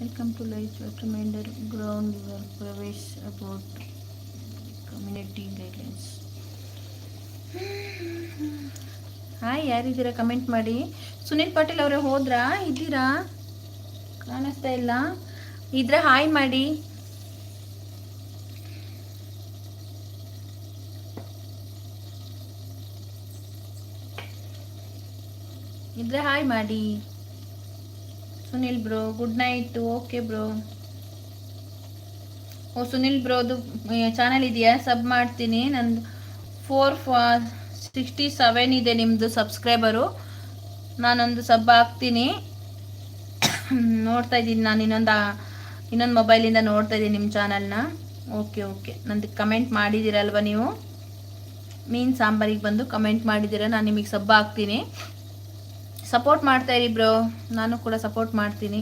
Welcome to life reminder ground your Pravesh about community guidelines hi ಯಾರಿದ್ದೀರಾ? Comment ಮಾಡಿ. ಸುನೀಲ್ ಪಾಟೀಲ್ ಅವರೇ, ಹೋದ್ರಾ? ಇದ್ದೀರಾ? ಕಾಣಿಸ್ತಾ ಇಲ್ಲ. ಇದ್ರೆ ಹಾಯ್ ಮಾಡಿ. ಇದ್ರೆ ಹಾಯ್ ಮಾಡಿ. Sunil bro good night okay bro. ಓ, ಸುನಿಲ್ ಬ್ರೋದು ಚಾನಲ್ ಇದೆಯಾ? ಸಬ್ ಮಾಡ್ತೀನಿ. ನಂದು ಫೋರ್ ಸಿಕ್ಸ್ಟಿ ಸೆವೆನ್ ಇದೆ ನಿಮ್ಮದು ಸಬ್ಸ್ಕ್ರೈಬರು ನಾನೊಂದು ಸಬ್ ಹಾಕ್ತೀನಿ. ನೋಡ್ತಾ ಇದ್ದೀನಿ ನಾನು ಇನ್ನೊಂದು ಇನ್ನೊಂದು ಮೊಬೈಲಿಂದ ನೋಡ್ತಾ ಇದ್ದೀನಿ ನಿಮ್ಮ ಚಾನಲ್ನ ಓಕೆ ಓಕೆ ನಂದು ಕಮೆಂಟ್ ಮಾಡಿದ್ದೀರಲ್ವ ನೀವು? ಮೀನು ಸಾಂಬಾರಿಗೆ ಬಂದು ಕಮೆಂಟ್ ಮಾಡಿದ್ದೀರ? ನಾನು ನಿಮಗೆ ಸಬ್ಬ ಹಾಕ್ತೀನಿ. ಸಪೋರ್ಟ್ ಮಾಡ್ತಾ ಇರಿ ಬ್ರೋ ನಾನು ಕೂಡ ಸಪೋರ್ಟ್ ಮಾಡ್ತೀನಿ.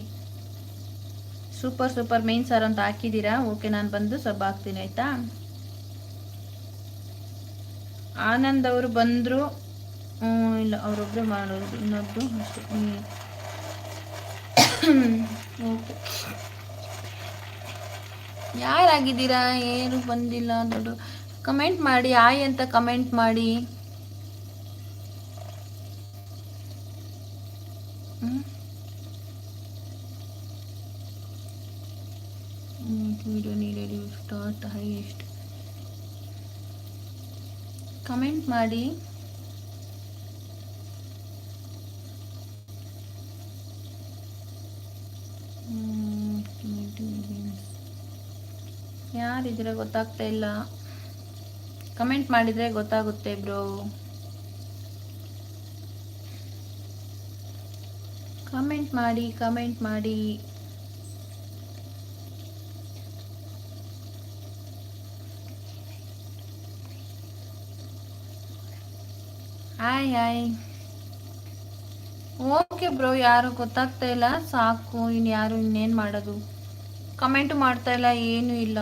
ಸೂಪರ್ ಸೂಪರ್ ಮೇನ್ ಸಾರು ಅಂತ ಹಾಕಿದ್ದೀರಾ? ಓಕೆ ನಾನು ಬಂದು ಸ್ವಲ್ಪ ಹಾಕ್ತೀನಿ, ಆಯಿತಾ? ಆನಂದ್ ಅವರು ಬಂದರು. ಇಲ್ಲ ಅವರೊಬ್ಬರು ಮಾಡೋದು. ಇನ್ನೊಬ್ರು ಹ್ಞೂ ಓಕೆ ಯಾರಾಗಿದ್ದೀರಾ? ಏನು ಬಂದಿಲ್ಲ. ದೊಡ್ಡ ಕಮೆಂಟ್ ಮಾಡಿ, ಆಯ್ ಅಂತ ಕಮೆಂಟ್ ಮಾಡಿ. Video needed you start highest comment ಮಾಡಿ. ಯಾರಿದ್ರೆ ಗೊತ್ತಾಗ್ತಾ ಇಲ್ಲ. ಕಮೆಂಟ್ ಮಾಡಿದ್ರೆ ಗೊತ್ತಾಗುತ್ತೆ ಬ್ರೋ ಕಮೆಂಟ್ ಮಾಡಿ ಕಮೆಂಟ್ ಮಾಡಿ. ಹಾಯ್ ಹಾಯ್ ಓಕೆ ಬ್ರೋ ಯಾರು ಗೊತ್ತಾಗ್ತಾ ಇಲ್ಲ. ಸಾಕು ಇನ್ನು ಯಾರು ಇನ್ನೇನು ಮಾಡೋದು? ಕಮೆಂಟ್ ಮಾಡ್ತಾ ಇಲ್ಲ, ಏನೂ ಇಲ್ಲ.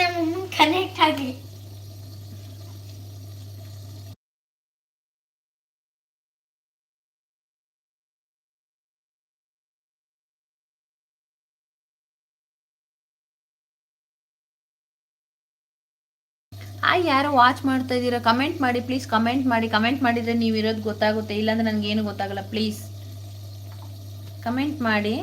ನಮ್ಮ ಕನೆಕ್ಟ್ ಆಗಿ ಹಾಯ್, ಯಾರೋ ವಾಚ್ ಮಾಡ್ತಾ ಇದ್ದೀರಾ? ಕಮೆಂಟ್ ಮಾಡಿ ಪ್ಲೀಸ್ ಕಮೆಂಟ್ ಮಾಡಿ. ಕಮೆಂಟ್ ಮಾಡಿದರೆ ನೀವು ಇರೋದು ಗೊತ್ತಾಗುತ್ತೆ. ಇಲ್ಲಾಂದ್ರೆ ನನಗೇನು ಗೊತ್ತಾಗಲ್ಲ ಪ್ಲೀಸ್ ಕಮೆಂಟ್ ಮಾಡಿ.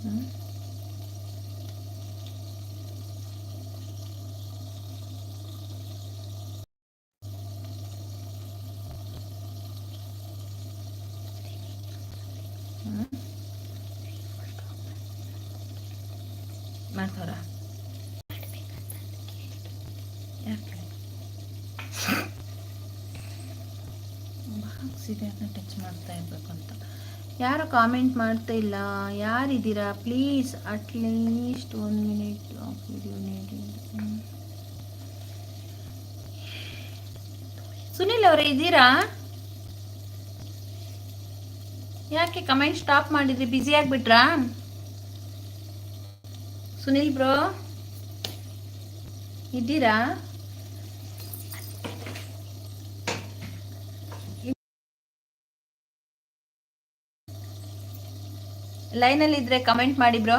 ಹ್ಞೂ ಮಾಡ್ತಾರ ಯಾಕೆ ಬಾಕ್ಸ್ ಇದೆ ಅದನ್ನ ಟಚ್ ಮಾಡ್ತಾ ಇರ್ಬೇಕು ಅಂತ ಯಾರು ಕಾಮೆಂಟ್ ಮಾಡ್ತಾ ಇಲ್ಲ? ಯಾರಿದ್ದೀರಾ? Please at least one minute video ನೀಡಿ. ಸುನಿಲ್ ಅವರೇ ಇದ್ದೀರಾ? ಯಾಕೆ ಕಮೆಂಟ್ ಸ್ಟಾಪ್ ಮಾಡಿದ್ರಿ? ಬ್ಯುಸಿ ಆಗಿಬಿಟ್ರಾ? ಸುನಿಲ್ ಬ್ರೋ ಇದ್ದೀರಾ? ಲೈನಲ್ಲಿ ಇದ್ರೆ ಕಮೆಂಟ್ ಮಾಡಿ bro.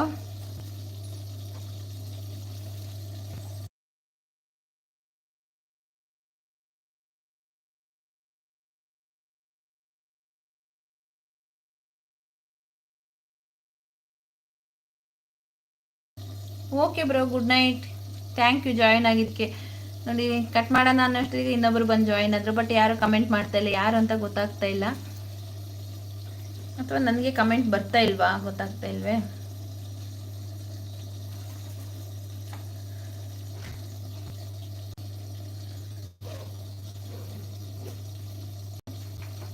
Okay bro good night thank you join ಆಗಿದ್ದಕ್ಕೆ. ನೋಡಿ ಕಟ್ ಮಾಡೋಣ ಅನ್ನೋಷ್ಟರಿಗೆ ಇನ್ನೊಬ್ರು ಬಂದು ಜಾಯಿನ್ ಆದರು ಬಟ್ ಯಾರು ಕಮೆಂಟ್ ಮಾಡ್ತಾ ಇಲ್ಲ, ಯಾರು ಅಂತ ಗೊತ್ತಾಗ್ತಾ ಇಲ್ಲ. ಅಥವಾ ನನಗೆ ಕಮೆಂಟ್ ಬರ್ತಾ ಇಲ್ವಾ? ಗೊತ್ತಾಗ್ತಾ ಇಲ್ವೇ?